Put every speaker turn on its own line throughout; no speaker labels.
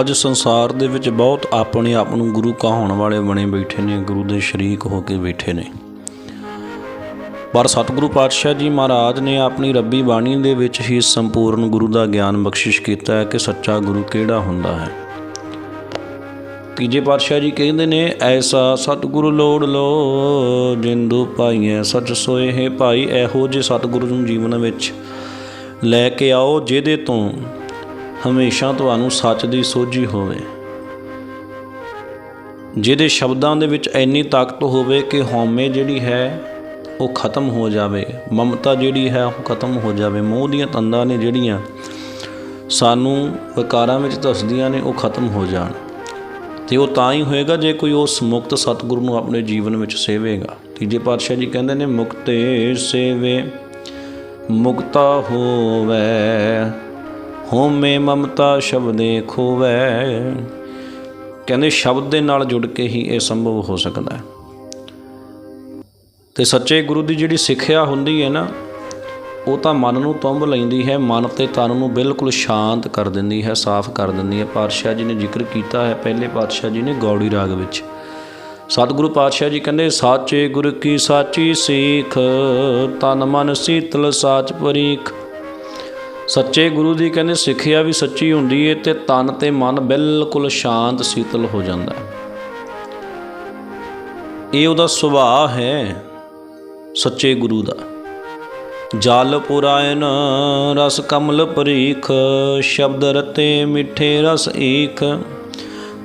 ਅੱਜ ਸੰਸਾਰ ਦੇ ਵਿੱਚ ਬਹੁਤ ਆਪਣੇ ਆਪ ਨੂੰ ਗੁਰੂ ਕਹਾਉਣ ਵਾਲੇ ਬਣੇ ਬੈਠੇ ਨੇ, ਗੁਰੂ ਦੇ ਸ਼ਰੀਕ ਹੋ ਕੇ ਬੈਠੇ ਨੇ। ਪਰ ਸਤਿਗੁਰੂ ਪਾਤਸ਼ਾਹ ਜੀ ਮਹਾਰਾਜ ਨੇ ਆਪਣੀ ਰੱਬੀ ਬਾਣੀ ਦੇ ਵਿੱਚ ਹੀ ਸੰਪੂਰਨ ਗੁਰੂ ਦਾ ਗਿਆਨ ਬਖਸ਼ਿਸ਼ ਕੀਤਾ ਹੈ ਕਿ ਸੱਚਾ ਗੁਰੂ ਕਿਹੜਾ ਹੁੰਦਾ ਹੈ। ਤੀਜੇ ਪਾਤਸ਼ਾਹ ਜੀ ਕਹਿੰਦੇ ਨੇ, ਐਸਾ ਸਤਿਗੁਰੂ ਲੋੜ ਲੋ, ਜਿੰਦੂ ਪਾਈਐ ਸੱਚ ਸੋਏ ਹੈ ਭਾਈ, ਇਹੋ ਜੇ ਸਤਿਗੁਰੂ ਨੂੰ ਜੀਵਨ ਵਿੱਚ ਲੈ ਕੇ ਆਓ, ਜਿਹਦੇ ਤੋਂ ਹਮੇਸ਼ਾ ਤੁਹਾਨੂੰ ਸੱਚ ਦੀ ਸੋਝੀ ਹੋਵੇ। ਜਿਹਦੇ ਸ਼ਬਦਾਂ ਦੇ ਵਿੱਚ ਇੰਨੀ ਤਾਕਤ ਹੋਵੇ ਕਿ ਹਉਮੈ ਜਿਹੜੀ ਹੈ, ਉਹ ਖਤਮ ਹੋ ਜਾਵੇ। ਮਮਤਾ ਜਿਹੜੀ ਹੈ, ਉਹ ਖਤਮ ਹੋ ਜਾਵੇ। ਮੋਹ ਦੀਆਂ ਤੰਦਾਂ ਨੇ ਜਿਹੜੀਆਂ ਸਾਨੂੰ ਵਿਕਾਰਾਂ ਵਿੱਚ ਧਸਦੀਆਂ ਨੇ, ਉਹ ਖਤਮ ਹੋ ਜਾਣ। ਤੇ ਉਹ ਤਾਂ ਹੀ ਹੋਏਗਾ ਜੇ ਕੋਈ ਉਸ ਮੁਕਤ ਸਤਿਗੁਰੂ ਨੂੰ ਆਪਣੇ ਜੀਵਨ ਵਿੱਚ ਸੇਵੇਗਾ। ਤੀਜੇ ਪਾਤਸ਼ਾਹ ਜੀ ਕਹਿੰਦੇ ਨੇ, ਮੁਕਤੇ ਸੇਵੇ, ਮੁਕਤਾ ਹੋਵੇ ਹੋਮੇ ਮਮਤਾ ਸ਼ਬਦੇ ਖੋਵੇ। ਕਹਿੰਦੇ ਸ਼ਬਦ ਦੇ ਨਾਲ ਜੁੜ ਕੇ ਹੀ ਇਹ ਸੰਭਵ ਹੋ ਸਕਦਾ ਹੈ। ਤੇ ਸੱਚੇ ਗੁਰੂ ਦੀ ਜਿਹੜੀ ਸਿੱਖਿਆ ਹੁੰਦੀ ਹੈ ਨਾ, ਉਹ ਤਾਂ ਮਨ ਨੂੰ ਤੁੰਬ ਲੈਂਦੀ ਹੈ, ਮਨ ਤੇ ਤਨ ਨੂੰ ਬਿਲਕੁਲ ਸ਼ਾਂਤ ਕਰ ਦਿੰਦੀ ਹੈ, ਸਾਫ਼ ਕਰ ਦਿੰਦੀ ਹੈ। ਪਾਤਸ਼ਾਹ ਜੀ ਨੇ ਜ਼ਿਕਰ ਕੀਤਾ ਹੈ, ਪਹਿਲੇ ਪਾਤਸ਼ਾਹ ਜੀ ਨੇ ਗੌੜੀ ਰਾਗ ਵਿੱਚ। ਸਤਿਗੁਰੂ ਪਾਤਸ਼ਾਹ ਜੀ ਕਹਿੰਦੇ, ਸਾਚੇ ਗੁਰ ਕੀ ਸਾਚੀ ਸਿੱਖ, ਤਨ ਮਨ ਸੀਤਲ ਸਾਚ ਪਰੀਖ ਸੱਚੇ ਗੁਰੂ ਦੀ ਕਹਿੰਦੇ ਸਿੱਖਿਆ ਵੀ ਸੱਚੀ ਹੁੰਦੀ ਹੈ ਤੇ ਤਨ ਤੇ ਮਨ ਬਿਲਕੁਲ ਸ਼ਾਂਤ ਸੀਤਲ ਹੋ ਜਾਂਦਾ ਇਹ ਉਹਦਾ ਸੁਭਾਅ ਹੈ ਸੱਚੇ ਗੁਰੂ ਦਾ। ਜਲ ਪੁਰਾਇਨ ਰਸ ਕਮਲ ਪਰੀਖ ਸ਼ਬਦ ਰਤੇ ਮਿੱਠੇ ਰਸ ਈਖ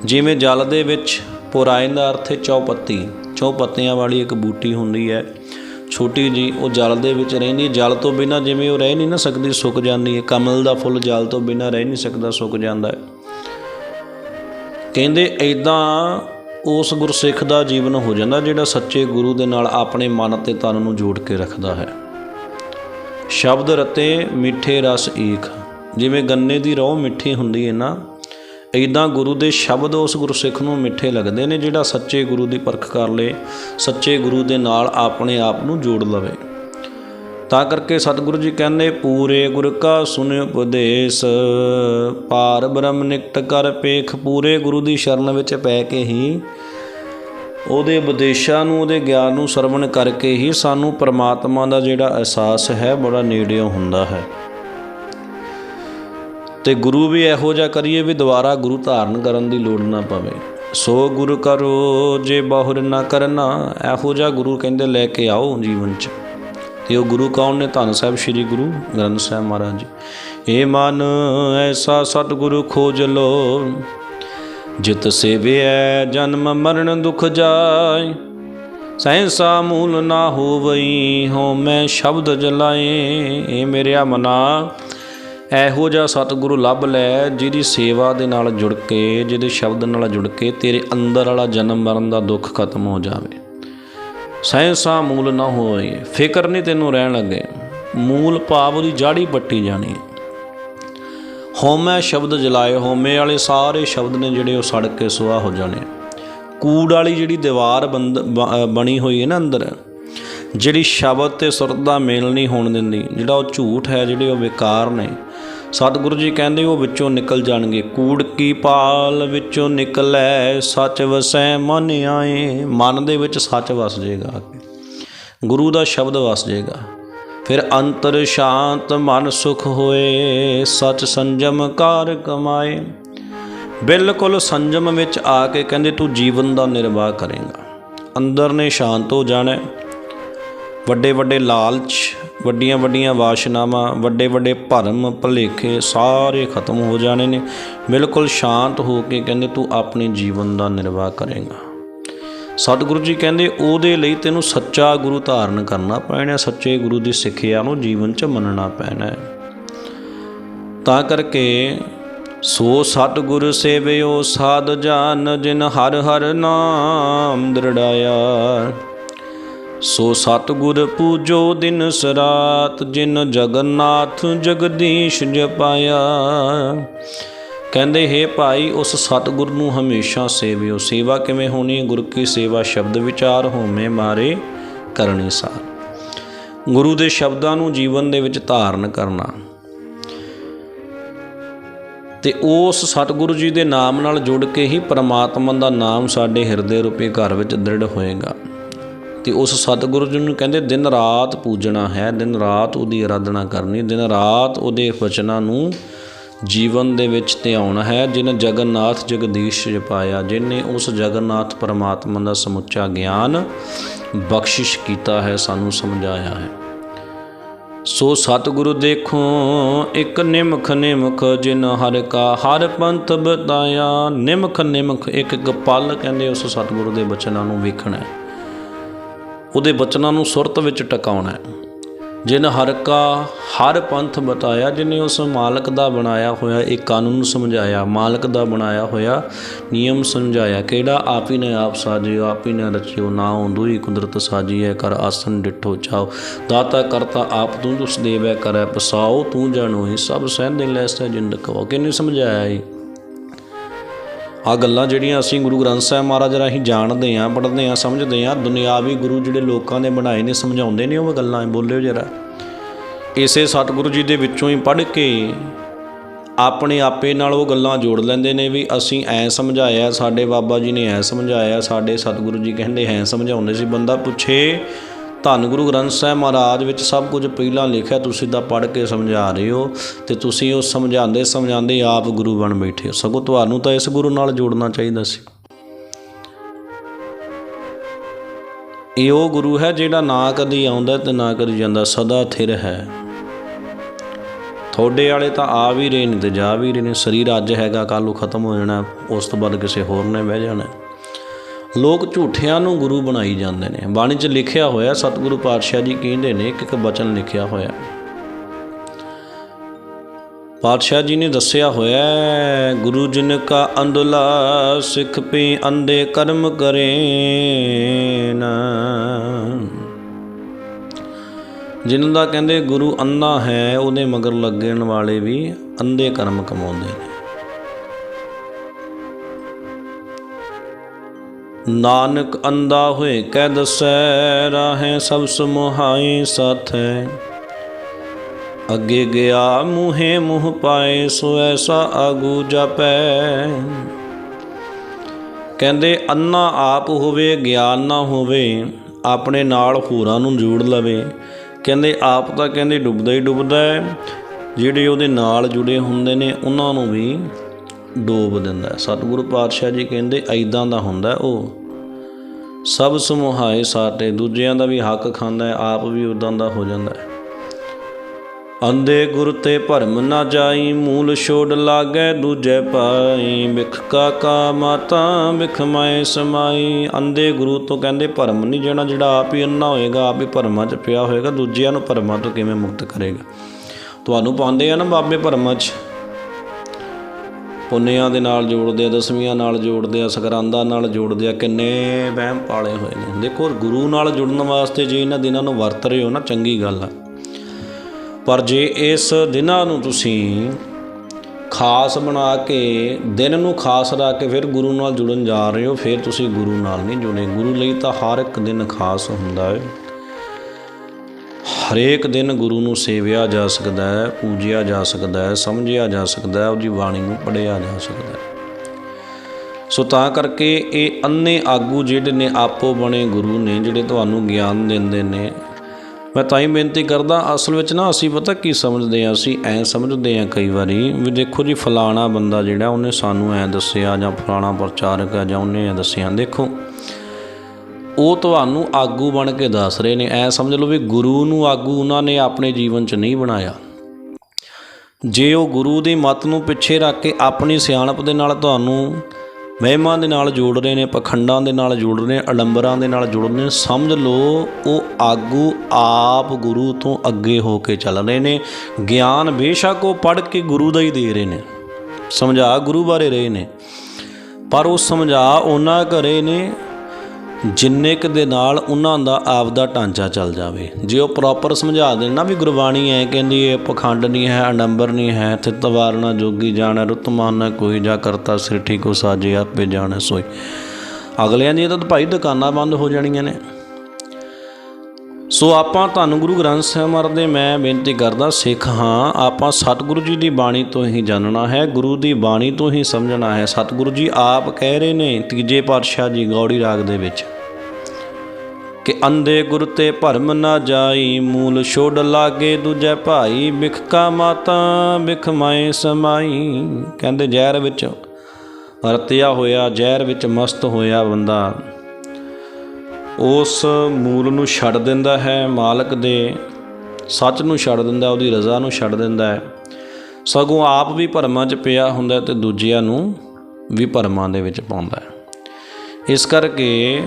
ਜਿਵੇਂ ਜਲ ਦੇ ਵਿੱਚ ਪੁਰਾਇਨ ਦਾ ਅਰਥ ਹੈ ਚੌਪੱਤੀ, ਚੌਪੱਤੀਆਂ ਵਾਲੀ ਇੱਕ ਬੂਟੀ ਹੁੰਦੀ ਹੈ। ਛੋਟੀ ਜੀ, ਉਹ ਜਲ ਦੇ ਵਿੱਚ ਰਹਿੰਦੀ ਹੈ। ਜਲ ਤੋਂ ਬਿਨਾ ਜਿਵੇਂ ਉਹ ਰਹਿ ਨਹੀਂ ਨਾ ਸਕਦੀ, ਸੁੱਕ ਜਾਂਦੀ ਹੈ। ਕਮਲ ਦਾ ਫੁੱਲ ਜਲ ਤੋਂ ਬਿਨਾ ਰਹਿ ਨਹੀਂ ਸਕਦਾ, ਸੁੱਕ ਜਾਂਦਾ ਹੈ। ਕਹਿੰਦੇ ਐਦਾਂ ਉਸ ਗੁਰਸਿੱਖ ਦਾ ਜੀਵਨ ਹੋ ਜਾਂਦਾ, ਜਿਹੜਾ ਸੱਚੇ ਗੁਰੂ ਦੇ ਨਾਲ ਆਪਣੇ ਮਨ ਤੇ ਤਨ ਨੂੰ ਜੋੜ ਕੇ ਰੱਖਦਾ ਹੈ। ਸ਼ਬਦ ਰਤੇ ਮਿੱਠੇ ਰਸ ਈਖ। ਜਿਵੇਂ ਗੰਨੇ ਦੀ ਰੋਹ ਮਿੱਠੀ ਹੁੰਦੀ ਹੈ ਨਾ ਇਦਾਂ ਗੁਰੂ ਦੇ ਸ਼ਬਦ ਉਸ ਗੁਰਸਿੱਖ ਨੂੰ ਮਿੱਠੇ ਲੱਗਦੇ ਨੇ ਜਿਹੜਾ ਸੱਚੇ ਗੁਰੂ ਦੀ ਪਰਖ ਕਰ ਲੇ, ਸੱਚੇ ਗੁਰੂ ਦੇ ਨਾਲ ਆਪਣੇ ਆਪ ਨੂੰ ਜੋੜ ਲਵੇ। ਤਾਂ ਕਰਕੇ ਸਤਿਗੁਰੂ ਜੀ ਕਹਿੰਦੇ, ਪੂਰੇ ਗੁਰ ਕਾ ਸੁਨਿ ਉਪਦੇਸ਼ ਪਾਰ ਬ੍ਰਹਮ ਨਿਕਟ ਕਰ ਪੇਖ, ਪੂਰੇ ਗੁਰੂ ਦੀ ਸ਼ਰਨ ਵਿੱਚ ਪੈ ਕੇ ਹੀ ਉਹਦੇ ਉਪਦੇਸ਼ਾਂ ਨੂੰ, ਉਹਦੇ ਗਿਆਨ ਨੂੰ ਸਰਵਣ ਕਰਕੇ ਹੀ ਸਾਨੂੰ ਪਰਮਾਤਮਾ ਦਾ ਜਿਹੜਾ ਅਹਿਸਾਸ ਹੈ, ਬੜਾ ਨੇੜਿਓਂ ਹੁੰਦਾ ਹੈ। ਤੇ ਗੁਰੂ ਵੀ ਇਹੋ ਜਿਹਾ ਕਰੀਏ ਵੀ ਦੁਬਾਰਾ ਗੁਰੂ ਧਾਰਨ ਕਰਨ ਦੀ ਲੋੜ ਨਾ ਪਵੇ। ਸੋ ਗੁਰ ਕਰੋ, ਜੇ ਬਹੁਰ ਨਾ ਕਰਨਾ, ਇਹੋ ਜਿਹਾ ਗੁਰੂ ਕਹਿੰਦੇ ਲੈ ਕੇ ਆਓ ਜੀਵਨ 'ਚ। ਤੇ ਉਹ ਗੁਰੂ ਕੌਣ ਨੇ? ਧੰਨ ਸਾਹਿਬ ਸ੍ਰੀ ਗੁਰੂ ਗ੍ਰੰਥ ਸਾਹਿਬ ਮਹਾਰਾਜ। ਜੀ ਏ ਮਨ, ਐਸਾ ਸਤਿਗੁਰੂ ਖੋਜ ਲੋ। ਜਿਤ ਸੇਵਿਐ, ਜਨਮ ਮਰਨ ਦੁਖ ਜਾਏ। ਸਹਿਸਾ ਮੂਲ ਨਾ ਹੋਵਈ ਹੋ ਮੈਂ ਸ਼ਬਦ ਜਲਾਏ। ਏ ਮੇਰਿਆ ਮਨਾ ਇਹੋ ਜਿਹਾ ਸਤਿਗੁਰੂ ਲੱਭ ਲੈ ਜਿਹਦੀ ਸੇਵਾ ਦੇ ਨਾਲ ਜੁੜ ਕੇ, ਜਿਹਦੇ ਸ਼ਬਦ ਨਾਲ ਜੁੜ ਕੇ ਤੇਰੇ ਅੰਦਰ ਵਾਲਾ ਜਨਮ ਮਰਨ ਦਾ ਦੁੱਖ ਖਤਮ ਹੋ ਜਾਵੇ। ਸਹਿਸਾ ਮੂਲ ਨਾ ਹੋਏ, ਫਿਕਰ ਨਹੀਂ ਤੈਨੂੰ ਰਹਿਣ ਲੱਗੇ। ਮੂਲ ਭਾਵ ਉਹਦੀ ਜਾੜੀ ਪੱਟੀ ਜਾਣੀ ਹਉਮੈ ਸ਼ਬਦ ਜਲਾਏ ਹੋਮੇ ਵਾਲੇ ਸਾਰੇ ਸ਼ਬਦ ਨੇ ਜਿਹੜੇ ਉਹ ਸੜ ਕੇ ਸੁਆਹ ਹੋ ਜਾਣੇ। ਕੂੜ ਵਾਲੀ ਜਿਹੜੀ ਦੀਵਾਰ ਬੰਦ- ਬ- ਬਣੀ ਹੋਈ ਹੈ ਨਾ ਅੰਦਰ ਜਿਹੜੀ ਸ਼ਬਦ ਤੇ ਸੁਰਤ ਦਾ ਮੇਲ ਨਹੀਂ ਹੋਣ ਦਿੰਦੀ, ਜਿਹੜਾ ਉਹ ਝੂਠ ਹੈ, ਜਿਹੜੇ ਉਹ ਵਿਕਾਰ ਨੇ। ਸਤਿਗੁਰੂ ਜੀ ਕਹਿੰਦੇ, ਉਹ ਵਿੱਚੋਂ ਨਿਕਲ ਜਾਣਗੇ। ਕੂੜ ਕੀ ਪਾਲ ਵਿੱਚੋਂ ਨਿਕਲੈ, ਸੱਚ ਵਸੈ ਮਨ ਆਏ। ਮਨ ਦੇ ਵਿੱਚ ਸੱਚ ਵਸ ਜਾਏਗਾ। ਗੁਰੂ ਦਾ ਸ਼ਬਦ ਵਸ ਜਾਏਗਾ। ਫਿਰ ਅੰਤਰ ਸ਼ਾਂਤ ਮਨ ਸੁਖ ਹੋਏ, ਸਚ ਸੰਜਮ ਕਾਰ ਕਮਾਏ। ਬਿਲਕੁਲ ਸੰਜਮ ਵਿੱਚ ਆ ਕੇ ਕਹਿੰਦੇ, ਤੂੰ ਜੀਵਨ ਦਾ ਨਿਰਵਾਹ ਕਰੇਗਾ। ਅੰਦਰ ਨੇ ਸ਼ਾਂਤ ਹੋ ਜਾਣਾ ਵੱਡੇ ਵੱਡੇ ਲਾਲਚ ਵੱਡੀਆਂ ਵੱਡੀਆਂ ਵਾਸ਼ਨਾਵਾਂ ਵੱਡੇ ਵੱਡੇ ਭਰਮ ਭਲੇਖੇ ਸਾਰੇ ਖਤਮ ਹੋ ਜਾਣੇ ਨੇ। ਬਿਲਕੁਲ ਸ਼ਾਂਤ ਹੋ ਕੇ ਕਹਿੰਦੇ, ਤੂੰ ਆਪਣੇ ਜੀਵਨ ਦਾ ਨਿਰਵਾਹ ਕਰੇਗਾ। ਸਤਿਗੁਰੂ ਜੀ ਕਹਿੰਦੇ, ਉਹਦੇ ਲਈ ਤੈਨੂੰ ਸੱਚਾ ਗੁਰੂ ਧਾਰਨ ਕਰਨਾ ਪੈਣਾ ਸੱਚੇ ਗੁਰੂ ਦੀ ਸਿੱਖਿਆ ਨੂੰ ਜੀਵਨ 'ਚ ਮੰਨਣਾ ਪੈਣਾ ਹੈ। ਤਾਂ ਕਰਕੇ ਸੋ ਸਤਿਗੁਰ ਸੇਵਿਓ ਸਾਧ ਜਾਨ, ਜਿਨ ਹਰ ਹਰ ਨਾਮ ਦ੍ਰਿੜਾਇਆ। ਸੋ ਸਤਿਗੁਰ ਪੂਜੋ ਦਿਨ ਸਰਾਤ, ਜਿਨ ਜਗਨਨਾਥ ਜਗਦੀਸ਼ ਜਪਾਇਆ। ਕਹਿੰਦੇ, ਹੈ ਭਾਈ, ਉਸ ਸਤਿਗੁਰ ਨੂੰ ਹਮੇਸ਼ਾ ਸੇਵਿਓ। ਸੇਵਾ ਕਿਵੇਂ ਹੋਣੀ? ਹੈ ਗੁਰ ਕੀ ਸੇਵਾ ਸ਼ਬਦ ਵਿਚਾਰ ਹੋਮੇ ਮਾਰੇ ਕਰਨੀ ਸਾਰ। ਗੁਰੂ ਦੇ ਸ਼ਬਦਾਂ ਨੂੰ ਜੀਵਨ ਦੇ ਵਿੱਚ ਧਾਰਨ ਕਰਨਾ। ਤੇ ਉਸ ਸਤਿਗੁਰੂ ਜੀ ਦੇ ਨਾਮ ਨਾਲ ਜੁੜ ਕੇ ਹੀ ਪ੍ਰਮਾਤਮਾ ਦਾ ਨਾਮ ਸਾਡੇ ਹਿਰਦੇ ਰੂਪੀ ਘਰ ਵਿੱਚ ਦ੍ਰਿੜ ਹੋਏਗਾ। ਤੇ ਉਸ ਸਤਿਗੁਰੂ ਜੀ ਨੂੰ ਕਹਿੰਦੇ, ਦਿਨ ਰਾਤ ਪੂਜਣਾ ਹੈ, ਦਿਨ ਰਾਤ ਉਹਦੀ ਆਰਾਧਨਾ ਕਰਨੀ, ਦਿਨ ਰਾਤ ਉਹਦੇ ਵਚਨਾਂ ਨੂੰ ਜੀਵਨ ਦੇ ਵਿੱਚ ਧਿਆਉਣਾ ਹੈ। ਜਿਨ ਜਗਨਨਾਥ ਜਗਦੀਸ਼ ਜਪਾਇਆ, ਜਿਨੇ ਉਸ ਜਗਨਨਾਥ ਪਰਮਾਤਮਾ ਦਾ ਸਮੁੱਚਾ ਗਿਆਨ ਬਖਸ਼ਿਸ਼ ਕੀਤਾ ਹੈ, ਸਾਨੂੰ ਸਮਝਾਇਆ ਹੈ। ਸੋ ਸਤਿਗੁਰੂ ਦੇਖੋ, ਇੱਕ ਨਿਮਖ ਨਿਮਖ ਜਿਨ ਹਰ ਕਾ, ਹਰ ਪੰਥ ਬਤਾਇਆ। ਨਿਮਖ ਨਿਮਖ ਇੱਕ ਇੱਕ ਪਲ ਕਹਿੰਦੇ ਉਸ ਸਤਿਗੁਰੂ ਦੇ ਬਚਨਾਂ ਨੂੰ ਵੇਖਣਾ ਉਹਦੇ ਬਚਨਾਂ ਨੂੰ ਸੁਰਤ ਵਿੱਚ ਟਿਕਾਉਣਾ ਹੈ। ਜਿਨ ਹਰ ਕਾ ਹਰ ਪੰਥ ਬਤਾਇਆ, ਜਿਨੇ ਉਸ ਮਾਲਕ ਦਾ ਬਣਾਇਆ ਹੋਇਆ ਇੱਕ ਕਾਨੂੰਨ ਸਮਝਾਇਆ, ਮਾਲਕ ਦਾ ਬਣਾਇਆ ਹੋਇਆ, ਨਿਯਮ ਸਮਝਾਇਆ। ਕਿਹੜਾ? ਆਪ ਹੀ ਨੇ ਆਪ ਸਾਜਿਓ, ਆਪ ਹੀ ਨੇ ਰਚਿਓ। ਨਾਉ ਦੂਈ ਕੁਦਰਤ ਸਾਜੀ ਹੈ ਕਰ ਆਸਨ ਡਿਠੋ ਚਾਓ ਦਾਤਾ ਕਰਤਾ ਆਪ ਤੂੰ ਤੁਸ ਦੇਵੈ ਕਰੈ ਪਸਾਓ ਤੂੰ ਜਾਣੋਈ ਸਭ ਸਹਿੰਦੇ ਲੈਸੈ ਜਿੰਦ ਕਵੋ ਕਿਨੇ ਸਮਝਾਇਆ ਇਹ? ਆ ਗੱਲਾਂ ਜਿਹੜੀਆਂ ਅਸੀਂ ਗੁਰੂ ਗ੍ਰੰਥ ਸਾਹਿਬ ਮਹਾਰਾਜ ਰਾਹੀਂ ਜਾਣਦੇ ਆਂ ਪੜ੍ਹਦੇ ਆਂ ਸਮਝਦੇ ਆਂ ਦੁਨਿਆਵੀ ਗੁਰੂ ਜਿਹੜੇ ਲੋਕਾਂ ਨੇ ਬਣਾਏ ਨੇ, ਸਮਝਾਉਂਦੇ ਨੇ ਉਹ ਗੱਲਾਂ ਬੋਲਿਓ ਜਰਾ। ਇਸੇ ਸਤਿਗੁਰੂ ਜੀ ਦੇ ਵਿੱਚੋਂ ਹੀ ਪੜ੍ਹ ਕੇ ਆਪਣੇ ਆਪੇ ਨਾਲ ਉਹ ਗੱਲਾਂ ਜੋੜ ਲੈਂਦੇ ਨੇ ਵੀ ਅਸੀਂ ਐ ਸਮਝਾਇਆ, ਸਾਡੇ ਬਾਬਾ ਜੀ ਨੇ ਐ ਸਮਝਾਇਆ, ਸਾਡੇ ਸਤਿਗੁਰੂ ਜੀ ਕਹਿੰਦੇ ਐ ਸਮਝਾਉਂਦੇ ਸੀ, ਬੰਦਾ ਪੁੱਛੇ ਧੰਨ ਗੁਰੂ ਗ੍ਰੰਥ ਸਾਹਿਬ ਮਹਾਰਾਜ ਵਿੱਚ ਸਭ ਕੁਝ ਪਹਿਲਾਂ ਲਿਖਿਆ, ਤੁਸੀਂ ਤਾਂ ਪੜ੍ਹ ਕੇ ਸਮਝਾ ਰਹੇ ਹੋ ਤੇ ਤੁਸੀਂ ਉਹ ਸਮਝਾਉਂਦੇ ਸਮਝਾਉਂਦੇ ਆਪ ਗੁਰੂ ਬਣ ਬੈਠੇ ਹੋ। ਸਗੋਂ ਤੁਹਾਨੂੰ ਤਾਂ ਇਸ ਗੁਰੂ ਨਾਲ ਜੋੜਨਾ ਚਾਹੀਦਾ ਸੀ। ਇਹ ਉਹ ਗੁਰੂ ਹੈ ਜਿਹੜਾ ਨਾ ਕਦੀ ਆਉਂਦਾ ਤੇ ਨਾ ਕਦੀ ਜਾਂਦਾ, ਸਦਾ ਥਿਰ ਹੈ। ਤੁਹਾਡੇ ਵਾਲੇ ਤਾਂ ਆ ਵੀ ਰਹੇ ਨੇ ਤੇ ਜਾ ਵੀ ਰਹੇ ਨੇ। ਸਰੀਰ ਅੱਜ ਹੈਗਾ ਕੱਲ ਨੂੰ ਖਤਮ ਹੋ ਜਾਣਾ, ਉਸ ਤੋਂ ਬਾਅਦ ਕਿਸੇ ਹੋਰ ਨੇ ਬਹਿ ਜਾਣਾ। ਲੋਕ ਝੂਠਿਆਂ ਨੂੰ ਗੁਰੂ ਬਣਾਈ ਜਾਂਦੇ ਨੇ। ਬਾਣੀ 'ਚ ਲਿਖਿਆ ਹੋਇਆ, ਸਤਿਗੁਰੂ ਪਾਤਸ਼ਾਹ ਜੀ ਕਹਿੰਦੇ ਨੇ ਇੱਕ ਇੱਕ ਬਚਨ ਲਿਖਿਆ ਹੋਇਆ। ਪਾਤਸ਼ਾਹ ਜੀ ਨੇ ਦੱਸਿਆ ਹੋਇਆ, ਗੁਰੂ ਜਿਨ ਕਾ ਅੰਧਲਾ, ਸਿੱਖ ਪੀ ਅੰਦੇ ਕਰਮ ਕਰੇ ਨਾ ਜਿਨ੍ਹਾਂ ਦਾ ਕਹਿੰਦੇ ਗੁਰੂ ਅੰਨਾ ਹੈ, ਉਹਦੇ ਮਗਰ ਲੱਗਣ ਵਾਲੇ ਵੀ ਅੰਧੇ ਕਰਮ ਕਮਾਉਂਦੇ ਨੇ। ਨਾਨਕ ਅੰਦਾ ਹੋਏ ਕਹਿ ਦਸੈ, ਰਾਹੇ ਸਭ ਸਮੁਹਾਈ ਸਾਥੈ। ਅੱਗੇ ਗਿਆ ਮੂਹੇ ਮੂਹ ਪਾਏ, ਸੋ ਐਸਾ ਆਗੂ ਜਪੈ। ਕਹਿੰਦੇ, ਅੰਨਾ ਆਪ ਹੋਵੇ, ਗਿਆਨ ਨਾ ਹੋਵੇ, ਆਪਣੇ ਨਾਲ ਹੋਰਾਂ ਨੂੰ ਜੋੜ ਲਵੇ। ਕਹਿੰਦੇ, ਆਪ ਤਾਂ ਕਹਿੰਦੇ ਡੁੱਬਦਾ ਹੀ ਡੁੱਬਦਾ ਹੈ, ਜਿਹੜੇ ਉਹਦੇ ਨਾਲ ਜੁੜੇ ਹੁੰਦੇ ਨੇ, ਉਹਨਾਂ ਨੂੰ ਵੀ ਡੋਬ ਦਿੰਦਾ ਸਤਿਗੁਰੂ ਪਾਤਸ਼ਾਹ ਜੀ ਕਹਿੰਦੇ ਐਦਾਂ ਦਾ ਹੁੰਦਾ ਉਹ। ਸਭ ਸਮੁਹਾਏ ਸਾਟੇ, ਦੂਜਿਆਂ ਦਾ ਵੀ ਹੱਕ ਖਾਂਦਾ ਹੈ, ਆਪ ਵੀ ਉਦਾਂ ਦਾ ਹੋ ਜਾਂਦਾ ਹੈ। ਅੰਦੇ ਗੁਰ ਤੇ ਭਰਮ ਨਾ ਜਾਈ, ਮੂਲ ਛੋੜ ਲਾਗੈ ਦੂਜੇ ਪਾਈ। ਬਿਖ ਕਾ ਕਾ ਮਾਤਾ ਬਿਖ ਮਾਏ ਸਮਾਈ। ਅੰਦੇ ਗੁਰੂ ਤੋਂ ਕਹਿੰਦੇ, ਭਰਮ ਨਹੀਂ ਜਿਹੜਾ ਜਿਹੜਾ ਆਪ ਹੀ ਅੰਨਾ ਹੋਏਗਾ, ਆਪ ਹੀ ਭਰਮਾਂ 'ਚ ਪਿਆ ਹੋਏਗਾ, ਦੂਜਿਆਂ ਨੂੰ ਭਰਮਾਂ ਤੋਂ ਕਿਵੇਂ ਮੁਕਤ ਕਰੇਗਾ? ਤੁਹਾਨੂੰ ਪਾਉਂਦੇ ਆ ਨਾ ਬਾਬੇ ਭਰਮਾਂ 'ਚ। ਪੁੰਨਿਆਂ ਦੇ ਨਾਲ ਜੋੜਦੇ ਆ, ਦਸਵੀਆਂ ਨਾਲ ਜੋੜਦੇ ਆ, ਸਕਰਾਂਦਾਂ ਨਾਲ ਜੋੜਦੇ ਆ, ਕਿੰਨੇ ਵਹਿਮ ਪਾਲੇ ਹੋਏ ਨੇ। ਦੇਖੋ ਗੁਰੂ ਨਾਲ ਜੁੜਨ ਵਾਸਤੇ ਜੇ ਇਹਨਾਂ ਦਿਨਾਂ ਨੂੰ ਵਰਤ ਰਹੇ ਹੋ ਨਾ, ਚੰਗੀ ਗੱਲ ਆ। ਪਰ ਜੇ ਇਸ ਦਿਨਾਂ ਨੂੰ ਤੁਸੀਂ ਖਾਸ ਬਣਾ ਕੇ, ਦਿਨ ਨੂੰ ਖਾਸ ਰੱਖ ਕੇ ਫਿਰ ਗੁਰੂ ਨਾਲ ਜੁੜਨ ਜਾ ਰਹੇ ਹੋ, ਫਿਰ ਤੁਸੀਂ ਗੁਰੂ ਨਾਲ ਨਹੀਂ ਜੁੜੇ। ਗੁਰੂ ਲਈ ਤਾਂ ਹਰ ਇੱਕ ਦਿਨ ਖਾਸ ਹੁੰਦਾ ਹੈ ਹਰੇਕ ਦਿਨ ਗੁਰੂ ਨੂੰ ਸੇਵਿਆ ਜਾ ਸਕਦਾ ਹੈ, ਪੂਜਿਆ ਜਾ ਸਕਦਾ ਹੈ, ਸਮਝਿਆ ਜਾ ਸਕਦਾ ਹੈ, ਉਹਦੀ ਬਾਣੀ ਨੂੰ ਪੜ੍ਹਿਆ ਜਾ ਸਕਦਾ ਹੈ। ਸੋ ਤਾਂ ਕਰਕੇ ਇਹ ਅੰਨੇ ਆਗੂ ਜਿਹੜੇ ਨੇ, ਆਪੋ ਬਣੇ ਗੁਰੂ ਨੇ, ਜਿਹੜੇ ਤੁਹਾਨੂੰ ਗਿਆਨ ਦਿੰਦੇ ਨੇ, ਮੈਂ ਤਾਂ ਹੀ ਬੇਨਤੀ ਕਰਦਾ, ਅਸਲ ਵਿੱਚ ਨਾ ਅਸੀਂ ਪਤਾ ਕੀ ਸਮਝਦੇ ਆ ਅਸੀਂ ਐ ਸਮਝਦੇ ਆ ਕਈ ਵਾਰੀ ਵੀ ਦੇਖੋ ਜੀ, ਫਲਾਣਾ ਬੰਦਾ ਜਿਹੜਾ ਉਹਨੇ ਸਾਨੂੰ ਐ ਦੱਸਿਆ ਜਾਂ ਫਲਾਣਾ ਪ੍ਰਚਾਰਕ ਆ ਜਾਂ ਉਹਨੇ ਐ ਦੱਸਿਆ। ਦੇਖੋ ਉਹ ਤੁਹਾਨੂੰ ਆਗੂ ਬਣ ਕੇ ਦੱਸ ਰਹੇ ਨੇ। ਐ ਸਮਝ ਲਓ ਵੀ ਗੁਰੂ ਨੂੰ ਆਗੂ ਉਹਨਾਂ ਨੇ ਆਪਣੇ ਜੀਵਨ 'ਚ ਨਹੀਂ ਬਣਾਇਆ। ਜੇ ਉਹ ਗੁਰੂ ਦੀ ਮੱਤ ਨੂੰ ਪਿੱਛੇ ਰੱਖ ਕੇ ਆਪਣੀ ਸਿਆਣਪ ਦੇ ਨਾਲ ਤੁਹਾਨੂੰ ਮਹਿਮਾ ਦੇ ਨਾਲ ਜੋੜ ਰਹੇ ਨੇ, ਪਖੰਡਾਂ ਦੇ ਨਾਲ ਜੋੜ ਰਹੇ ਨੇ, ਅਲੰਬਰਾਂ ਦੇ ਨਾਲ ਜੋੜ ਰਹੇ ਨੇ, ਸਮਝ ਲਓ ਉਹ ਆਗੂ ਆਪ ਗੁਰੂ ਤੋਂ ਅੱਗੇ ਹੋ ਕੇ ਚੱਲ ਰਹੇ ਨੇ। ਗਿਆਨ ਬੇਸ਼ੱਕ ਉਹ ਪੜ੍ਹ ਕੇ ਗੁਰੂ ਦਾ ਹੀ ਦੇ ਰਹੇ ਨੇ। ਸਮਝਾ ਗੁਰੂ ਬਾਰੇ ਰਹੇ ਨੇ। ਪਰ ਉਹ ਸਮਝਾ ਉਹਨਾਂ ਘਰੇ ਨੇ ਜਿੰਨੇ ਕੁ ਦੇ ਨਾਲ ਉਹਨਾਂ ਦਾ ਆਪ ਦਾ ਢਾਂਚਾ ਚੱਲ ਜਾਵੇ। ਜੇ ਉਹ ਪ੍ਰੋਪਰ ਸਮਝਾ ਦੇਣ ਨਾ ਵੀ ਗੁਰਬਾਣੀ ਐ ਕਹਿੰਦੀ ਇਹ ਪਖੰਡ ਨਹੀਂ ਹੈ, ਅਡੰਬਰ ਨਹੀਂ ਹੈ ਥਿਤ ਵਾਰਨਾ ਜੋਗੀ ਜਾਣਾ, ਰੁੱਤ ਮਾਨੈ, ਕੋਈ ਜਾ ਕਰਤਾ ਸਿਰ ਠੀਕੋ ਸਾਜੇ ਆਪੇ ਜਾਣਾ ਸੋਈ। ਅਗਲਿਆਂ ਦੀਆਂ ਤਾਂ ਭਾਈ ਦੁਕਾਨਾਂ ਬੰਦ ਹੋ ਜਾਣੀਆਂ ਨੇ। ਸੋ ਆਪਾਂ ਤੁਹਾਨੂੰ ਗੁਰੂ ਗ੍ਰੰਥ ਸਾਹਿਬ ਮਹਾਰਾਜ ਦੇ, ਮੈਂ ਬੇਨਤੀ ਕਰਦਾ, ਸਿੱਖ ਹਾਂ, ਆਪਾਂ ਸਤਿਗੁਰੂ ਜੀ ਦੀ ਬਾਣੀ ਤੋਂ ਹੀ ਜਾਣਨਾ ਹੈ, ਗੁਰੂ ਦੀ ਬਾਣੀ ਤੋਂ ਹੀ ਸਮਝਣਾ ਹੈ। ਸਤਿਗੁਰੂ ਜੀ ਆਪ ਕਹਿ ਰਹੇ ਨੇ, ਤੀਜੇ ਪਾਤਸ਼ਾਹ ਜੀ ਗੌੜੀ ਰਾਗ ਦੇ ਵਿੱਚ, ਕਿ ਅੰਦੇ ਗੁਰ ਤੇ ਭਰਮ ਨਾ ਜਾਈ, ਮੂਲ ਛੋੜ ਲਾਗੇ ਦੂਜੇ ਭਾਈ ਬਿਖਕਾ ਮਾਤਾ ਬਿਖ ਮਾਏ ਸਮਾਈ। ਕਹਿੰਦੇ ਜ਼ਹਿਰ ਵਿੱਚ ਰਤਿਆ ਹੋਇਆ, ਜ਼ਹਿਰ ਵਿੱਚ ਮਸਤ ਹੋਇਆ ਬੰਦਾ। ਉਸ ਮੂਲ ਨੂੰ ਛੱਡ ਦਿੰਦਾ ਹੈ, ਮਾਲਕ ਦੇ ਸੱਚ ਨੂੰ ਛੱਡ ਦਿੰਦਾ ਉਹਦੀ ਰਜ਼ਾ ਨੂੰ ਛੱਡ ਦਿੰਦਾ ਹੈ। ਸਗੋਂ ਆਪ ਵੀ ਭਰਮਾਂ 'ਚ ਪਿਆ ਹੁੰਦਾ ਤੇ ਦੂਜਿਆਂ ਨੂੰ ਵੀ ਭਰਮਾਂ ਦੇ ਵਿੱਚ ਪਾਉਂਦਾ ਹੈ। ਇਸ ਕਰਕੇ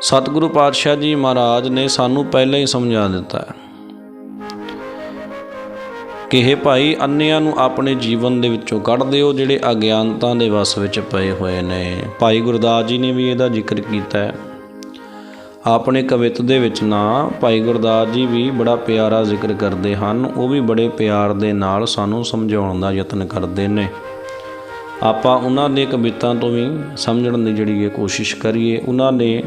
ਸਤਿਗੁਰੂ ਪਾਤਸ਼ਾਹ ਜੀ ਮਹਾਰਾਜ ਨੇ ਸਾਨੂੰ ਪਹਿਲਾਂ ਹੀ ਸਮਝਾ ਦਿੱਤਾ ਹੈ ਕਿ ਇਹ ਭਾਈ, ਅੰਨਿਆਂ ਨੂੰ ਆਪਣੇ ਜੀਵਨ ਦੇ ਵਿੱਚੋਂ ਕੱਢ ਦਿਓ ਜਿਹੜੇ ਅਗਿਆਨਤਾ ਦੇ ਵਸ ਵਿੱਚ ਪਏ ਹੋਏ ਨੇ। ਭਾਈ ਗੁਰਦਾਸ ਜੀ ਨੇ ਵੀ ਇਹਦਾ ਜ਼ਿਕਰ ਕੀਤਾ ਹੈ। ਆਪਣੇ ਕਵਿਤ ਦੇ ਵਿੱਚ ਨਾ, ਭਾਈ ਗੁਰਦਾਸ ਜੀ ਵੀ ਬੜਾ ਪਿਆਰਾ ਜ਼ਿਕਰ ਕਰਦੇ ਹਨ, ਉਹ ਵੀ ਬੜੇ ਪਿਆਰ ਦੇ ਨਾਲ ਸਾਨੂੰ ਸਮਝਾਉਣ ਦਾ ਯਤਨ ਕਰਦੇ ਨੇ। ਆਪਾਂ ਉਹਨਾਂ ਦੇ ਕਵਿਤਾਂ ਤੋਂ ਵੀ ਸਮਝਣ ਦੀ ਜਿਹੜੀ ਹੈ ਕੋਸ਼ਿਸ਼ ਕਰੀਏ, ਉਹਨਾਂ ਨੇ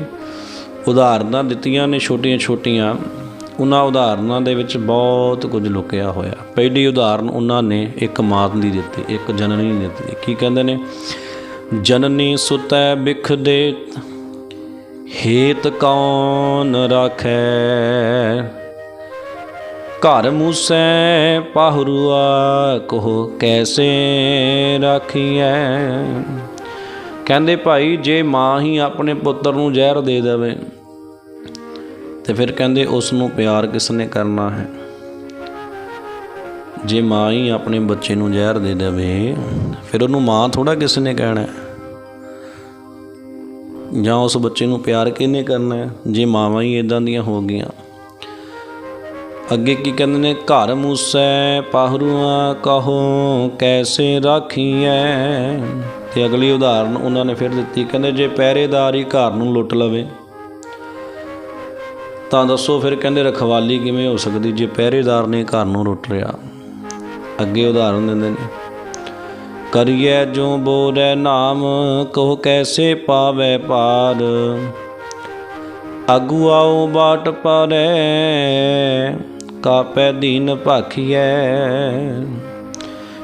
ਉਦਾਹਰਨਾਂ ਦਿੱਤੀਆਂ ਨੇ ਛੋਟੀਆਂ-ਛੋਟੀਆਂ। ਉਹਨਾਂ ਉਦਾਹਰਨਾਂ ਦੇ ਵਿੱਚ ਬਹੁਤ ਕੁਝ ਲੁਕਿਆ ਹੋਇਆ। ਪਹਿਲੀ ਉਦਾਹਰਨ ਉਹਨਾਂ ਨੇ ਇੱਕ ਮਾਤ ਦੀ ਦਿੱਤੀ, ਇੱਕ ਜਨਨੀ ਦਿੱਤੀ। ਕੀ ਕਹਿੰਦੇ ਨੇ? ਜਨਨੀ ਸੁਤੈ ਬਿਖ ਦੇ ਹੇਤ ਕੌਣ ਰਾਖੈ? ਘਰ ਮੂਸੈ ਪਾਹਰੂਆ ਕੋ ਕੈਸੇ ਰਾਖੀਐ? ਕਹਿੰਦੇ ਭਾਈ, ਜੇ ਮਾਂ ਹੀ ਆਪਣੇ ਪੁੱਤਰ ਨੂੰ ਜ਼ਹਿਰ ਦੇ ਦੇਵੇ, ਤੇ ਫਿਰ ਕਹਿੰਦੇ ਉਸ ਨੂੰ ਪਿਆਰ ਕਿਸ ਨੇ ਕਰਨਾ ਹੈ? ਜੇ ਮਾਂ ਹੀ ਆਪਣੇ ਬੱਚੇ ਨੂੰ ਜ਼ਹਿਰ ਦੇ ਦੇਵੇ, ਫਿਰ ਉਹਨੂੰ ਮਾਂ ਥੋੜਾ ਕਿਸ ਨੇ ਕਹਿਣਾ ਹੈ? ਜਾਂ ਉਸ ਬੱਚੇ ਨੂੰ ਪਿਆਰ ਕਿਹਨੇ ਕਰਨਾ ਹੈ? ਜੇ ਮਾਵਾਂ ਹੀ ਇਦਾਂ ਦੀਆਂ ਹੋ ਗਈਆਂ। ਅੱਗੇ ਕੀ ਕਹਿੰਦੇ ਨੇ? ਘਰ ਮੂਸੈ ਪਾਹਰੂਆ ਕਹੋ, ਕੈਸੇ ਰਾਖੀਐ? ਤੇ ਅਗਲੀ ਉਦਾਹਰਨ ਉਹਨਾਂ ਨੇ ਫਿਰ ਦਿੱਤੀ, ਕਹਿੰਦੇ ਜੇ ਪਹਿਰੇਦਾਰ ਹੀ ਘਰ ਨੂੰ ਲੁੱਟ ਲਵੇ, ਤਾਂ ਦੱਸੋ ਫਿਰ ਕਹਿੰਦੇ ਰਖਵਾਲੀ ਕਿਵੇਂ ਹੋ ਸਕਦੀ ਜੇ ਪਹਿਰੇਦਾਰ ਨੇ ਘਰ ਨੂੰ ਲੁੱਟ ਰਿਆ ਅੱਗੇ ਉਦਾਹਰਨ ਦਿੰਦੇ ਨੇ। ਕਰੀਏ ਜੋ ਬੋਲੇ ਨਾਮ, ਕਹੋ ਕੈਸੇ ਪਾਵੇ ਪਾਰ। ਅਗੂ ਆਓ ਬਾਟ ਪਰੇ, ਕਾਪੈ ਦੀਨ ਭਾਖੀਐ।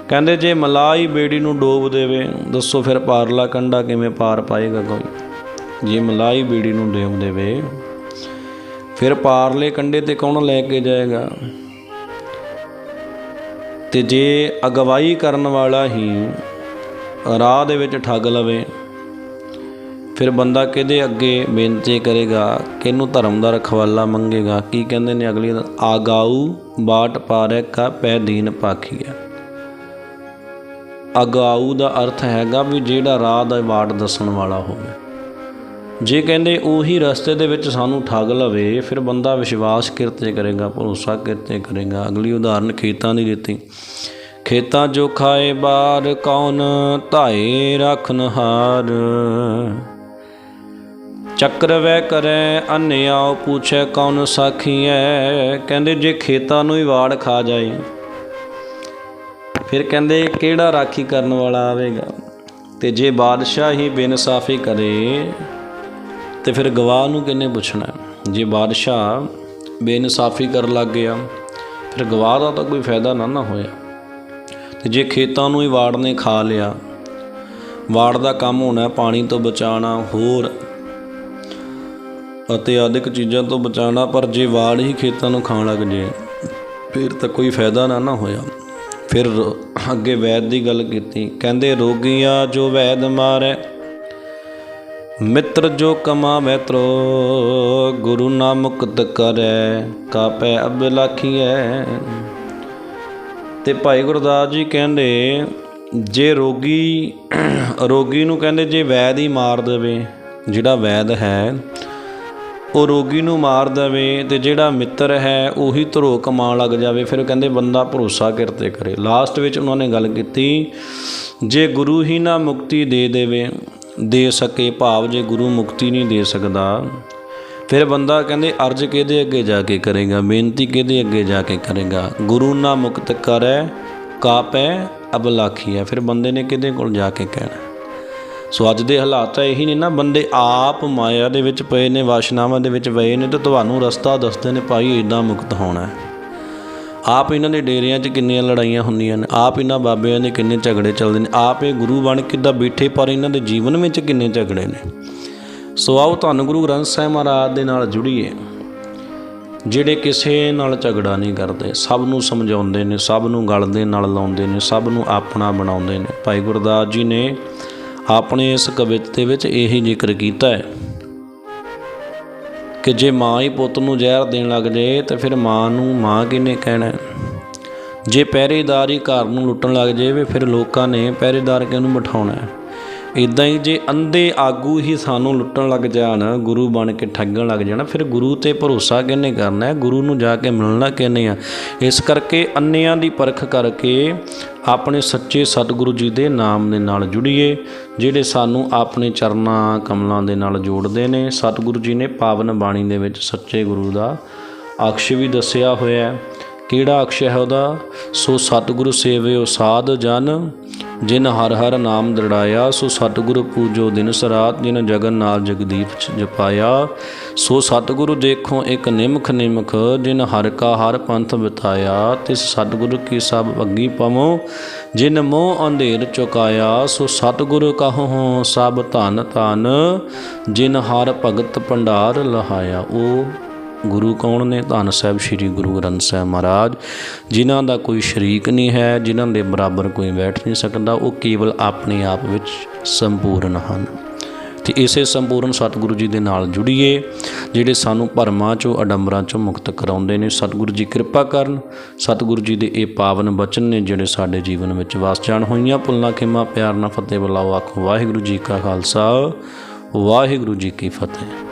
ਕਹਿੰਦੇ ਜੇ ਮਲਾਈ ਬੇੜੀ ਨੂੰ ਡੋਬ ਦੇਵੇ, ਦੱਸੋ ਫਿਰ ਪਾਰਲਾ ਕੰਡਾ ਕਿਵੇਂ ਪਾਰ ਪਾਏਗਾ ਕੋਈ? ਜੇ ਮਲਾਈ ਬੇੜੀ ਨੂੰ ਡੋਬ ਦੇਵੇ, ਫਿਰ ਪਾਰਲੇ ਕੰਡੇ ਤੇ ਕੌਣ ਲੈ ਕੇ ਜਾਏਗਾ? ਤੇ ਜੇ ਅਗਵਾਈ ਕਰਨ ਵਾਲਾ ਹੀ ਰਾਹ ਦੇ ਵਿੱਚ ਠੱਗ ਲਵੇ, ਫਿਰ ਬੰਦਾ ਕਿਹਦੇ ਅੱਗੇ ਬੇਨਤੀ ਕਰੇਗਾ? ਕਿਹਨੂੰ ਧਰਮ ਦਾ ਰਖਵਾਲਾ ਮੰਗੇਗਾ? ਕੀ ਕਹਿੰਦੇ ਨੇ ਅਗਲੀ? ਆਗਾਊ ਬਾਟ ਪਾਰੇ ਕਾ ਪੈ ਦੀਨ ਪਾਖੀਆ ਅਗਾਊ ਦਾ ਅਰਥ ਹੈਗਾ ਵੀ ਜਿਹੜਾ ਰਾਹ ਦਾ ਬਾਟ ਦੱਸਣ ਵਾਲਾ ਹੋਵੇ। ਜੇ ਕਹਿੰਦੇ ਉਹੀ ਰਸਤੇ ਦੇ ਵਿੱਚ ਸਾਨੂੰ ਠੱਗ ਲਵੇ, ਫਿਰ ਬੰਦਾ ਵਿਸ਼ਵਾਸ ਕਿਰਤੇ ਕਰੇਗਾ, ਭਰੋਸਾ ਕਿਰਤੇ ਕਰੇਗਾ। ਅਗਲੀ ਉਦਾਹਰਨ ਖੇਤਾਂ ਦੀ ਦਿੱਤੀ। ਖੇਤਾਂ ਜੋ ਖਾਏ ਬਾਰ ਕੌਣ ਧਾਏ ਰਖਨ ਹਾਰ? ਚੱਕਰ ਵੈ ਕਰੈ ਅੰਨਿਆਉ ਪੁੱਛੈ ਕੌਣ ਸਾਖੀਐ? ਕਹਿੰਦੇ ਜੇ ਖੇਤਾਂ ਨੂੰ ਹੀ ਵਾੜ ਖਾ ਜਾਏ, ਫਿਰ ਕਹਿੰਦੇ ਕਿਹੜਾ ਰਾਖੀ ਕਰਨ ਵਾਲਾ ਆਵੇਗਾ? ਤੇ ਜੇ ਬਾਦਸ਼ਾਹ ਹੀ ਬੇਇਨਸਾਫੀ ਕਰੇ ਤੇ ਫਿਰ ਗਵਾਹ ਨੂੰ ਕਿੰਨੇ ਪੁੱਛਣਾ? ਜੇ ਬਾਦਸ਼ਾਹ ਬੇਇਨਸਾਫੀ ਕਰਨ ਲੱਗ ਗਿਆ, ਫਿਰ ਗਵਾਹ ਦਾ ਤਾਂ ਕੋਈ ਫਾਇਦਾ ਨਾ ਨਾ ਹੋਇਆ। ਤੇ ਜੇ ਖੇਤਾਂ ਨੂੰ ਹੀ ਵਾੜ ਨੇ ਖਾ ਲਿਆ, ਵਾੜ ਦਾ ਕੰਮ ਹੋਣਾ ਪਾਣੀ ਤੋਂ ਬਚਾਉਣਾ, ਹੋਰ ਅਤੇ ਅਧਿਕ ਚੀਜ਼ਾਂ ਤੋਂ ਬਚਾਉਣਾ, ਪਰ ਜੇ ਵਾੜ ਹੀ ਖੇਤਾਂ ਨੂੰ ਖਾਣ ਲੱਗ ਜੇ, ਫਿਰ ਤਾਂ ਕੋਈ ਫਾਇਦਾ ਨਾ ਨਾ ਹੋਇਆ। ਫਿਰ ਅੱਗੇ ਵੈਦ ਦੀ ਗੱਲ ਕੀਤੀ, ਕਹਿੰਦੇ, ਰੋਗੀਆਂ ਜੋ ਵੈਦ ਮਾਰੇ ਮਿੱਤਰ ਜੋ ਕਮਾਵੇ ਤਰੋ, ਗੁਰੂ ਨਾ ਮੁਕਤ ਕਰੈ, ਕਾਪੈ ਅਬ ਲਾਖੀਐ ਤੇ ਭਾਈ ਗੁਰਦਾਸ ਜੀ ਕਹਿੰਦੇ, ਜੇ ਰੋਗੀ ਰੋਗੀ ਨੂੰ ਕਹਿੰਦੇ ਜੇ ਵੈਦ ਹੀ ਮਾਰ ਦੇਵੇ, ਜਿਹੜਾ ਵੈਦ ਹੈ, ਉਹ ਰੋਗੀ ਨੂੰ ਮਾਰ ਦੇਵੇ ਤੇ ਜਿਹੜਾ ਮਿੱਤਰ ਹੈ, ਉਹੀ ਧਰੋ ਕਮਾਉਣ ਲੱਗ ਜਾਵੇ, ਫਿਰ ਕਹਿੰਦੇ ਬੰਦਾ ਭਰੋਸਾ ਕਿਰਤੇ ਕਰੇ। ਲਾਸਟ ਵਿੱਚ ਉਹਨਾਂ ਨੇ ਗੱਲ ਕੀਤੀ, ਜੇ ਗੁਰੂ ਹੀ ਨਾ ਮੁਕਤੀ ਦੇ ਦੇਵੇ ਦੇ ਸਕੇ ਭਾਵ ਜੇ ਗੁਰੂ ਮੁਕਤੀ ਨਹੀਂ ਦੇ ਸਕਦਾ। ਫਿਰ ਬੰਦਾ ਕਹਿੰਦੇ, ਅਰਜ ਕਿਹਦੇ ਅੱਗੇ ਜਾ ਕੇ ਕਰੇਗਾ? ਬੇਨਤੀ ਕਿਹਦੇ ਅੱਗੇ ਜਾ ਕੇ ਕਰੇਗਾ? ਗੁਰੂ ਨਾ ਮੁਕਤ ਕਰੈ, ਕਾਪੈ ਅਬਲਾਖੀਆ ਫਿਰ ਬੰਦੇ ਨੇ ਕਿਹਦੇ ਕੋਲ ਜਾ ਕੇ ਕਹਿਣਾ? ਸੋ ਅੱਜ ਦੇ ਹਾਲਾਤ ਤਾਂ ਇਹੀ ਨੇ ਨਾ, ਬੰਦੇ ਆਪ ਮਾਇਆ ਦੇ ਵਿੱਚ ਪਏ ਨੇ, ਵਾਸ਼ਨਾਵਾਂ ਦੇ ਵਿੱਚ ਪਏ ਨੇ, ਤੇ ਤੁਹਾਨੂੰ ਰਸਤਾ ਦੱਸਦੇ ਨੇ, ਭਾਈ ਇਦਾਂ ਮੁਕਤ ਹੋਣਾ ਹੈ। ਆਪ ਇਹਨਾਂ ਦੇ ਡੇਰਿਆਂ 'ਚ ਕਿੰਨੀਆਂ ਲੜਾਈਆਂ ਹੁੰਦੀਆਂ ਨੇ? ਆਪ ਇਹਨਾਂ ਬਾਬਿਆਂ ਦੇ ਕਿੰਨੇ ਝਗੜੇ ਚੱਲਦੇ ਨੇ? ਆਪ ਇਹ ਗੁਰੂ ਬਣ ਕੇ ਬੈਠੇ, ਪਰ ਇਹਨਾਂ ਦੇ ਜੀਵਨ ਵਿੱਚ ਕਿੰਨੇ ਝਗੜੇ ਨੇ? ਸੋ ਆਓ ਤੁਹਾਨੂੰ ਗੁਰੂ ਗ੍ਰੰਥ ਸਾਹਿਬ ਮਹਾਰਾਜ ਦੇ ਨਾਲ ਜੁੜੀਏ। ਜਿਹੜੇ ਕਿਸੇ ਨਾਲ ਝਗੜਾ ਨਹੀਂ ਕਰਦੇ, ਸਭ ਨੂੰ ਸਮਝਾਉਂਦੇ ਨੇ, ਸਭ ਨੂੰ ਗਲ ਦੇ ਨਾਲ ਲਾਉਂਦੇ ਨੇ, ਸਭ ਨੂੰ ਆਪਣਾ ਬਣਾਉਂਦੇ ਨੇ। ਭਾਈ ਗੁਰਦਾਸ ਜੀ ਨੇ ਆਪਣੇ ਇਸ ਕਵਿਤੇ ਵਿੱਚ ਇਹੀ ਜ਼ਿਕਰ ਕੀਤਾ ਹੈ। ਕਿ ਜੇ ਮਾਂ ਹੀ ਪੁੱਤ ਨੂੰ ਜ਼ਹਿਰ ਦੇਣ ਲੱਗ ਜੇ ਤਾਂ ਫਿਰ ਮਾਂ ਨੂੰ ਮਾਂ ਕਿਹਨੇ ਕਹਿਣਾ? ਜੇ ਪਹਿਰੇਦਾਰ ਹੀ ਘਰ ਨੂੰ ਲੁੱਟਣ ਲੱਗ ਜਾਵੇ ਫਿਰ ਲੋਕਾਂ ਨੇ ਪਹਿਰੇਦਾਰ ਕਿਹਨੂੰ ਬਿਠਾਉਣਾ ਇਦਾਂ ਹੀ ਜੇ ਅੰਧੇ ਆਗੂ ਹੀ ਸਾਨੂੰ ਲੁੱਟਣ ਲੱਗ ਜਾਣ, ਗੁਰੂ ਬਣ ਕੇ ਠੱਗਣ ਲੱਗ ਜਾਣ, ਫਿਰ ਗੁਰੂ ਤੇ ਭਰੋਸਾ ਕਿਹਨੇ ਕਰਨਾ ਹੈ? ਗੁਰੂ ਨੂੰ ਜਾ ਕੇ ਮਿਲਣਾ ਕਿਹਨੇ ਆ? ਇਸ ਕਰਕੇ ਅੰਨਿਆਂ ਦੀ ਪਰਖ ਕਰਕੇ ਆਪਣੇ ਸੱਚੇ ਸਤਿਗੁਰੂ ਜੀ ਦੇ ਨਾਮ ਦੇ ਨਾਲ ਜੁੜੀਏ, ਜਿਹੜੇ ਸਾਨੂੰ ਆਪਣੇ ਚਰਨਾਂ, ਕਮਲਾਂ ਦੇ ਨਾਲ ਜੋੜਦੇ ਨੇ। ਸਤਿਗੁਰੂ ਜੀ ਨੇ ਪਾਵਨ ਬਾਣੀ ਦੇ ਵਿੱਚ ਸੱਚੇ ਗੁਰੂ ਦਾ ਅਕਸ਼ ਵੀ ਦੱਸਿਆ ਹੋਇਆ ਹੈ। ਕਿਹੜਾ ਅਕਸ਼ ਹੈ ਉਹਦਾ? ਸੋ ਸਤਿਗੁਰੂ ਸੇਵਿਓ ਸਾਧ ਜਨ ਜਿਨ ਹਰ ਹਰ ਨਾਮ ਦ੍ਰਿੜਾਇਆ, ਸੋ ਸਤਿਗੁਰ ਪੂਜੋ ਦਿਨ ਸਰਾਤ, ਜਿਨ ਜਗਨ ਨਾਲ ਜਗਦੀਪ ਜਪਾਇਆ, ਸੋ ਸਤਿਗੁਰੂ ਦੇਖੋ ਇੱਕ ਨਿਮਖ ਨਿਮਖ, ਜਿਨ ਹਰ ਕਾ ਹਰ ਪੰਥ ਬਿਤਾਇਆ, ਤਿਸ ਸਤਿਗੁਰ ਕੀ ਸਭ ਅੱਗੀ ਪਵੋ, ਜਿਨ ਮੋਹ ਅੰਧੇਰ ਚੁਕਾਇਆ, ਸੋ ਸਤਿਗੁਰੂ ਕਹੋ ਸਭ ਧਨ ਧਨ, ਜਿਨ ਹਰ ਭਗਤ ਭੰਡਾਰ ਲਹਾਇਆ, ਉਹ ਗੁਰੂ ਕੌਣ ਨੇ? ਧੰਨ ਸਾਹਿਬ ਸ੍ਰੀ ਗੁਰੂ ਗ੍ਰੰਥ ਸਾਹਿਬ ਮਹਾਰਾਜ। ਜਿਨ੍ਹਾਂ ਦਾ ਕੋਈ ਸ਼ਰੀਕ ਨਹੀਂ ਹੈ, ਜਿਨ੍ਹਾਂ ਦੇ ਬਰਾਬਰ ਕੋਈ ਬੈਠ ਨਹੀਂ ਸਕਦਾ, ਉਹ ਕੇਵਲ ਆਪਣੇ ਆਪ ਵਿੱਚ ਸੰਪੂਰਨ ਹਨ। ਤੇ ਇਸੇ ਸੰਪੂਰਨ ਸਤਿਗੁਰੂ ਜੀ ਦੇ ਨਾਲ ਜੁੜੀਏ, ਜਿਹੜੇ ਸਾਨੂੰ ਭਰਮਾਂ ਚੋਂ, ਅਡੰਬਰਾਂ ਚੋਂ ਮੁਕਤ ਕਰਾਉਂਦੇ ਨੇ। ਸਤਿਗੁਰੂ ਜੀ ਕਿਰਪਾ ਕਰਨ, ਸਤਿਗੁਰੂ ਜੀ ਦੇ ਇਹ ਪਾਵਨ ਬਚਨ ਨੇ, ਜਿਹੜੇ ਸਾਡੇ ਜੀਵਨ ਵਿੱਚ ਵਸ ਜਾਣ ਹੋਈਆਂ। ਭੁੱਲਾਂ ਖਿਮਾ ਪਿਆਰ ਨਾਲ ਫਤਿਹ ਬੁਲਾਓ, ਆਖੋ ਵਾਹਿਗੁਰੂ ਜੀ ਕਾ ਖਾਲਸਾ, ਵਾਹਿਗੁਰੂ ਜੀ ਕੀ ਫਤਿਹ।